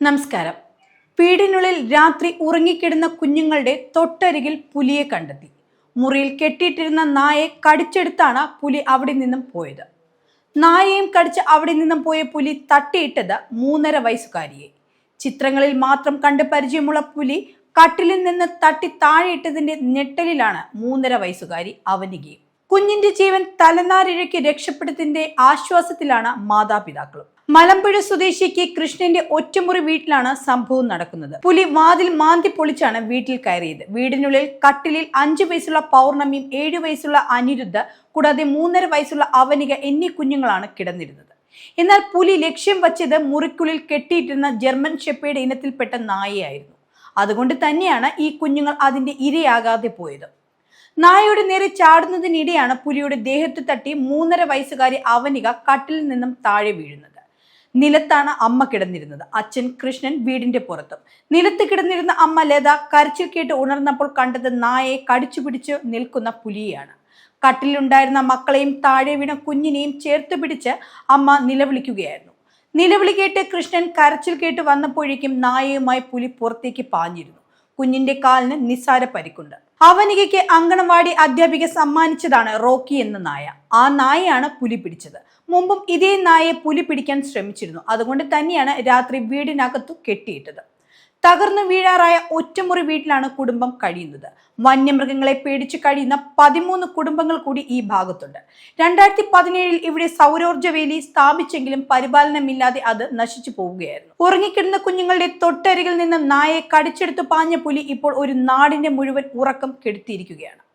നമസ്കാരം. വീടിനുള്ളിൽ രാത്രി ഉറങ്ങിക്കിടുന്ന കുഞ്ഞുങ്ങളുടെ തൊട്ടരികിൽ പുലിയെ കണ്ടെത്തി. മുറിയിൽ കെട്ടിയിട്ടിരുന്ന നായയെ കടിച്ചെടുത്താണ് പുലി അവിടെ നിന്നും പോയത്. നായയും കടിച്ച് അവിടെ നിന്നും പോയ പുലി തട്ടിയിട്ടത് മൂന്നര വയസ്സുകാരിയെ. ചിത്രങ്ങളിൽ മാത്രം കണ്ട് പരിചയമുള്ള പുലി കട്ടിലിൽ നിന്ന് തട്ടി താഴെയിട്ടതിന്റെ ഞെട്ടലിലാണ് മൂന്നര വയസ്സുകാരി അവനികയും. കുഞ്ഞിന്റെ ജീവൻ തലനാരിഴയ്ക്ക് രക്ഷപ്പെടുത്തിന്റെ ആശ്വാസത്തിലാണ് മാതാപിതാക്കളും. മലമ്പുഴ സ്വദേശിക്ക് കൃഷ്ണന്റെ ഒറ്റമുറി വീട്ടിലാണ് സംഭവം നടക്കുന്നത്. പുലി വാതിൽ മാന്തി പൊളിച്ചാണ് വീട്ടിൽ കയറിയത്. വീടിനുള്ളിൽ കട്ടിലിൽ അഞ്ചു വയസ്സുള്ള പൗർണമിയും ഏഴു വയസ്സുള്ള അനിരുദ്ധ കൂടാതെ മൂന്നര വയസ്സുള്ള അവനിക എന്നീ കുഞ്ഞുങ്ങളാണ് കിടന്നിരുന്നത്. എന്നാൽ പുലി ലക്ഷ്യം വച്ചത് മുറിക്കുള്ളിൽ കെട്ടിയിട്ടിരുന്ന ജർമ്മൻ ഷെപ്പേഡ് ഇനത്തിൽപ്പെട്ട നായയായിരുന്നു. അതുകൊണ്ട് തന്നെയാണ് ഈ കുഞ്ഞുങ്ങൾ അതിന്റെ ഇരയാകാതെ പോയത്. നായയുടെ നേരെ ചാടുന്നതിനിടെയാണ് പുലിയുടെ ദേഹത്ത് തട്ടി മൂന്നര വയസ്സുകാരി അവനിക കട്ടിലിൽ നിന്നും താഴെ വീഴുന്നത്. നിലത്താണ് അമ്മ കിടന്നിരുന്നത്. അച്ഛൻ കൃഷ്ണൻ വീടിന്റെ പുറത്തും. നിലത്ത് കിടന്നിരുന്ന അമ്മ ലത കരച്ചിൽ കേട്ട് ഉണർന്നപ്പോൾ കണ്ടത് നായയെ കടിച്ചു പിടിച്ച് നിൽക്കുന്ന പുലിയാണ് കട്ടിലുണ്ടായിരുന്ന മക്കളെയും താഴെ വീണ കുഞ്ഞിനെയും ചേർത്ത് പിടിച്ച് അമ്മ നിലവിളിക്കുകയായിരുന്നു. നിലവിളി കേട്ട് കൃഷ്ണൻ കരച്ചിൽ കേട്ട് വന്നപ്പോഴേക്കും നായയുമായി പുലി പുറത്തേക്ക് പാഞ്ഞിരുന്നു. കുഞ്ഞിന്റെ കാലിന് നിസ്സാര പരിക്കുണ്ട്. അവനികയ്ക്ക് അങ്കണവാടി അധ്യാപിക സമ്മാനിച്ചതാണ് റോക്കി എന്ന നായ. ആ നായയാണ് പുലി പിടിച്ചത്. മുമ്പും ഇതേ നായയെ പുലി പിടിക്കാൻ ശ്രമിച്ചിരുന്നു. അതുകൊണ്ട് തന്നെയാണ് രാത്രി വീടിനകത്തു കെട്ടിയിട്ടത്. തകർന്നു വീഴാറായ ഒറ്റമുറി വീട്ടിലാണ് കുടുംബം കഴിയുന്നത്. വന്യമൃഗങ്ങളെ പേടിച്ച് കഴിയുന്ന പതിമൂന്ന് കുടുംബങ്ങൾ കൂടി ഈ ഭാഗത്തുണ്ട്. രണ്ടായിരത്തി പതിനേഴിൽ ഇവിടെ സൗരോർജ വേലി സ്ഥാപിച്ചെങ്കിലും പരിപാലനമില്ലാതെ അത് നശിച്ചു പോവുകയായിരുന്നു. ഉറങ്ങിക്കിടന്ന കുഞ്ഞുങ്ങളുടെ തൊട്ടരികിൽ നിന്ന് നായയെ കടിച്ചെടുത്ത് പാഞ്ഞ പുലി ഇപ്പോൾ ഒരു നാടിന്റെ മുഴുവൻ ഉറക്കം കെടുത്തിയിരിക്കുകയാണ്.